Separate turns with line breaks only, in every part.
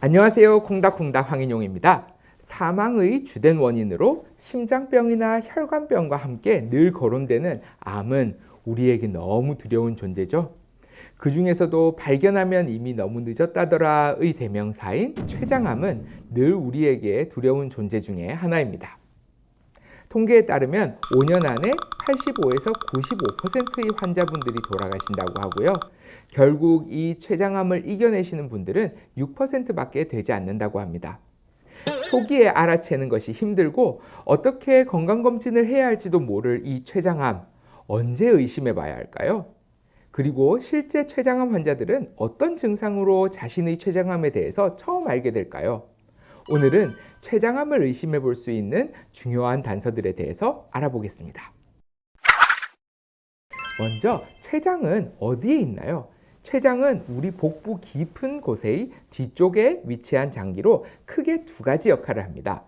안녕하세요. 콩닥콩닥 황인용입니다. 사망의 주된 원인으로 심장병이나 혈관병과 함께 늘 거론되는 암은 우리에게 너무 두려운 존재죠. 그 중에서도 발견하면 이미 너무 늦었다더라의 대명사인 췌장암은 늘 우리에게 두려운 존재 중에 하나입니다. 통계에 따르면 5년 안에 85에서 95%의 환자분들이 돌아가신다고 하고요. 결국 이 췌장암을 이겨내시는 분들은 6%밖에 되지 않는다고 합니다. 초기에 알아채는 것이 힘들고 어떻게 건강검진을 해야 할지도 모를 이 췌장암 언제 의심해 봐야 할까요? 그리고 실제 췌장암 환자들은 어떤 증상으로 자신의 췌장암에 대해서 처음 알게 될까요? 오늘은 췌장암을 의심해 볼 수 있는 중요한 단서들에 대해서 알아보겠습니다. 먼저 췌장은 어디에 있나요? 췌장은 우리 복부 깊은 곳의 뒤쪽에 위치한 장기로 크게 두 가지 역할을 합니다.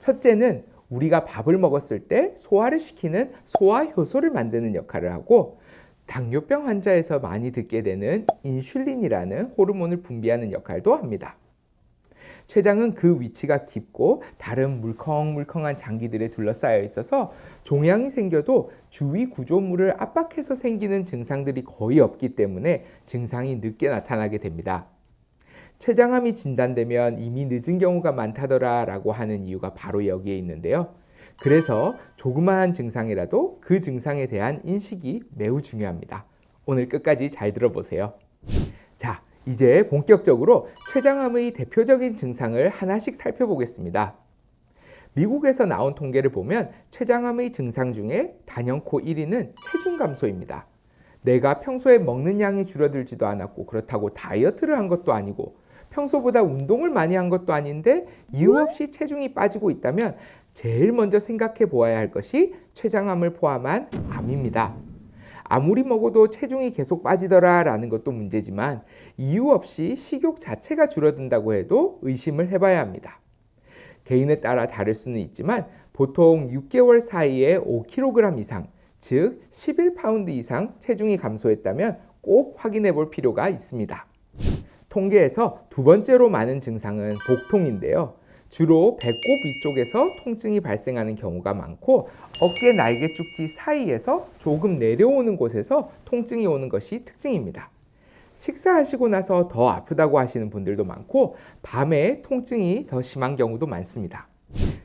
첫째는 우리가 밥을 먹었을 때 소화를 시키는 소화 효소를 만드는 역할을 하고 당뇨병 환자에서 많이 듣게 되는 인슐린이라는 호르몬을 분비하는 역할도 합니다. 췌장은 그 위치가 깊고 다른 물컹물컹한 장기들에 둘러싸여 있어서 종양이 생겨도 주위 구조물을 압박해서 생기는 증상들이 거의 없기 때문에 증상이 늦게 나타나게 됩니다. 췌장암이 진단되면 이미 늦은 경우가 많다더라 라고 하는 이유가 바로 여기에 있는데요. 그래서 조그마한 증상이라도 그 증상에 대한 인식이 매우 중요합니다. 오늘 끝까지 잘 들어보세요. 자, 이제 본격적으로 췌장암의 대표적인 증상을 하나씩 살펴보겠습니다. 미국에서 나온 통계를 보면 췌장암의 증상 중에 단연코 1위는 체중 감소입니다. 내가 평소에 먹는 양이 줄어들지도 않았고 그렇다고 다이어트를 한 것도 아니고 평소보다 운동을 많이 한 것도 아닌데 이유 없이 체중이 빠지고 있다면 제일 먼저 생각해 보아야 할 것이 췌장암을 포함한 암입니다. 아무리 먹어도 체중이 계속 빠지더라 라는 것도 문제지만 이유 없이 식욕 자체가 줄어든다고 해도 의심을 해봐야 합니다. 개인에 따라 다를 수는 있지만 보통 6개월 사이에 5kg 이상, 즉 11파운드 이상 체중이 감소했다면 꼭 확인해 볼 필요가 있습니다. 통계에서 두 번째로 많은 증상은 복통인데요. 주로 배꼽 위쪽에서 통증이 발생하는 경우가 많고 어깨 날개 쪽지 사이에서 조금 내려오는 곳에서 통증이 오는 것이 특징입니다. 식사하시고 나서 더 아프다고 하시는 분들도 많고 밤에 통증이 더 심한 경우도 많습니다.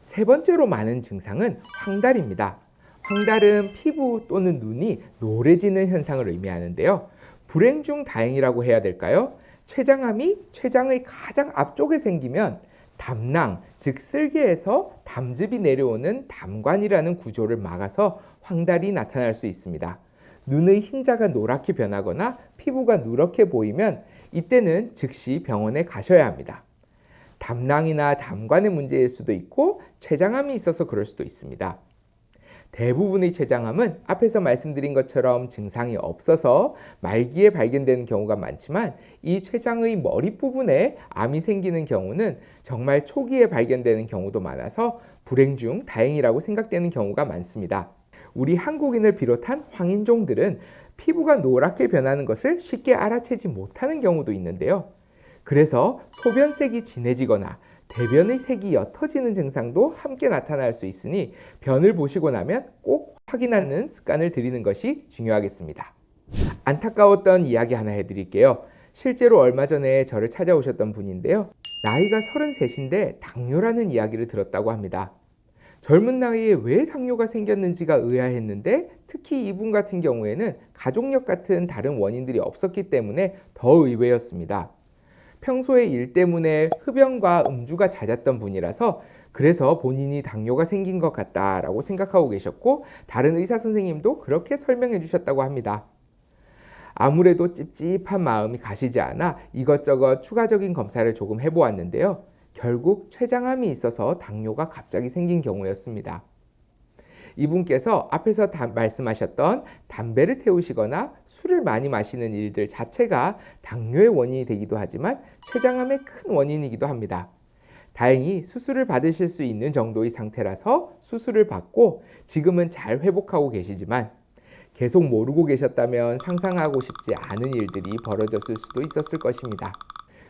세 번째로 많은 증상은 황달입니다. 황달은 피부 또는 눈이 노래지는 현상을 의미하는데요. 불행 중 다행이라고 해야 될까요? 췌장암이 췌장의 가장 앞쪽에 생기면 담낭, 즉 쓸개에서 담즙이 내려오는 담관이라는 구조를 막아서 황달이 나타날 수 있습니다. 눈의 흰자가 노랗게 변하거나 피부가 누렇게 보이면 이때는 즉시 병원에 가셔야 합니다. 담낭이나 담관의 문제일 수도 있고 췌장암이 있어서 그럴 수도 있습니다. 대부분의 췌장암은 앞에서 말씀드린 것처럼 증상이 없어서 말기에 발견되는 경우가 많지만 이 췌장의 머리 부분에 암이 생기는 경우는 정말 초기에 발견되는 경우도 많아서 불행 중 다행이라고 생각되는 경우가 많습니다. 우리 한국인을 비롯한 황인종들은 피부가 노랗게 변하는 것을 쉽게 알아채지 못하는 경우도 있는데요. 그래서 소변색이 진해지거나 대변의 색이 옅어지는 증상도 함께 나타날 수 있으니 변을 보시고 나면 꼭 확인하는 습관을 들이는 것이 중요하겠습니다. 안타까웠던 이야기 하나 해드릴게요. 실제로 얼마 전에 저를 찾아오셨던 분인데요. 나이가 33인데 당뇨라는 이야기를 들었다고 합니다. 젊은 나이에 왜 당뇨가 생겼는지가 의아했는데 특히 이분 같은 경우에는 가족력 같은 다른 원인들이 없었기 때문에 더 의외였습니다. 평소에 일 때문에 흡연과 음주가 잦았던 분이라서 그래서 본인이 당뇨가 생긴 것 같다라고 생각하고 계셨고 다른 의사 선생님도 그렇게 설명해 주셨다고 합니다. 아무래도 찝찝한 마음이 가시지 않아 이것저것 추가적인 검사를 조금 해보았는데요. 결국 췌장암이 있어서 당뇨가 갑자기 생긴 경우였습니다. 이분께서 앞에서 다, 말씀하셨던 담배를 태우시거나 술을 많이 마시는 일들 자체가 당뇨의 원인이 되기도 하지만 췌장암의 큰 원인이기도 합니다. 다행히 수술을 받으실 수 있는 정도의 상태라서 수술을 받고 지금은 잘 회복하고 계시지만 계속 모르고 계셨다면 상상하고 싶지 않은 일들이 벌어졌을 수도 있었을 것입니다.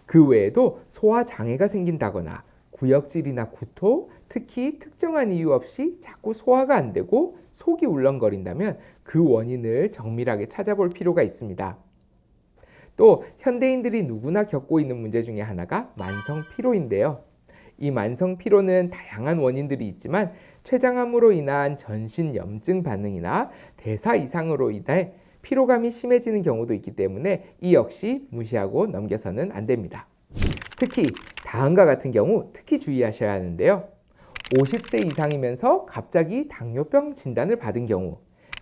그 외에도 소화 장애가 생긴다거나 구역질이나 구토, 특히 특정한 이유 없이 자꾸 소화가 안 되고 속이 울렁거린다면 그 원인을 정밀하게 찾아볼 필요가 있습니다. 또 현대인들이 누구나 겪고 있는 문제 중에 하나가 만성 피로인데요. 이 만성 피로는 다양한 원인들이 있지만 췌장암으로 인한 전신 염증 반응이나 대사 이상으로 인해 피로감이 심해지는 경우도 있기 때문에 이 역시 무시하고 넘겨서는 안 됩니다. 특히 다음과 같은 경우 특히 주의하셔야 하는데요. 50세 이상이면서 갑자기 당뇨병 진단을 받은 경우,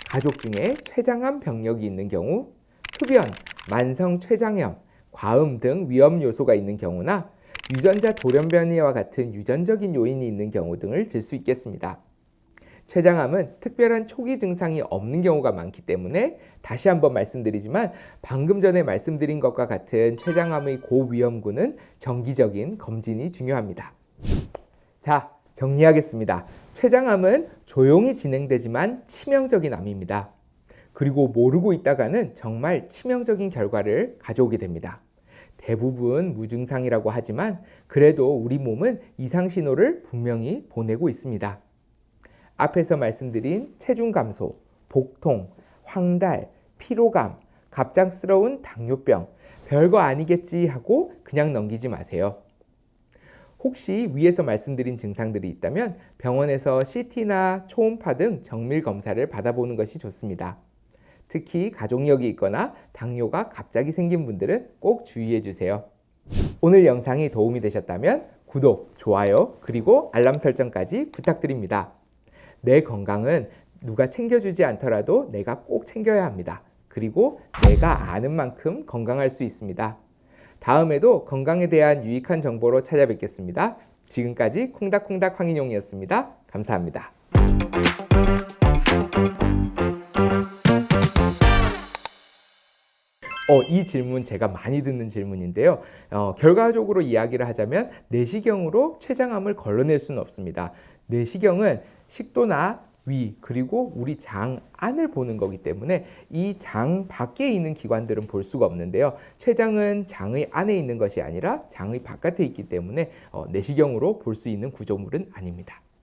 가족 중에 췌장암 병력이 있는 경우, 흡연, 만성 췌장염, 과음 등 위험 요소가 있는 경우나 유전자 돌연변이와 같은 유전적인 요인이 있는 경우 등을 들 수 있겠습니다. 췌장암은 특별한 초기 증상이 없는 경우가 많기 때문에 다시 한번 말씀드리지만 방금 전에 말씀드린 것과 같은 췌장암의 고위험군은 정기적인 검진이 중요합니다. 자, 정리하겠습니다. 췌장암은 조용히 진행되지만 치명적인 암입니다. 그리고 모르고 있다가는 정말 치명적인 결과를 가져오게 됩니다. 대부분 무증상이라고 하지만 그래도 우리 몸은 이상 신호를 분명히 보내고 있습니다. 앞에서 말씀드린 체중 감소, 복통, 황달, 피로감, 갑작스러운 당뇨병, 별거 아니겠지 하고 그냥 넘기지 마세요. 혹시 위에서 말씀드린 증상들이 있다면 병원에서 CT나 초음파 등 정밀 검사를 받아보는 것이 좋습니다. 특히 가족력이 있거나 당뇨가 갑자기 생긴 분들은 꼭 주의해 주세요. 오늘 영상이 도움이 되셨다면 구독, 좋아요, 그리고 알람 설정까지 부탁드립니다. 내 건강은 누가 챙겨주지 않더라도 내가 꼭 챙겨야 합니다. 그리고 내가 아는 만큼 건강할 수 있습니다. 다음에도 건강에 대한 유익한 정보로 찾아뵙겠습니다. 지금까지 콩닥콩닥 황인용이었습니다. 감사합니다. 어, 이 질문 제가 많이 듣는 질문인데요. 어, 결과적으로 이야기를 하자면 내시경으로 췌장암을 걸러낼 수는 없습니다. 내시경은 식도나 위 그리고 우리 장 안을 보는 거기 때문에 이 장 밖에 있는 기관들은 볼 수가 없는데요. 췌장은 장의 안에 있는 것이 아니라 장의 바깥에 있기 때문에 어, 내시경으로 볼 수 있는 구조물은 아닙니다.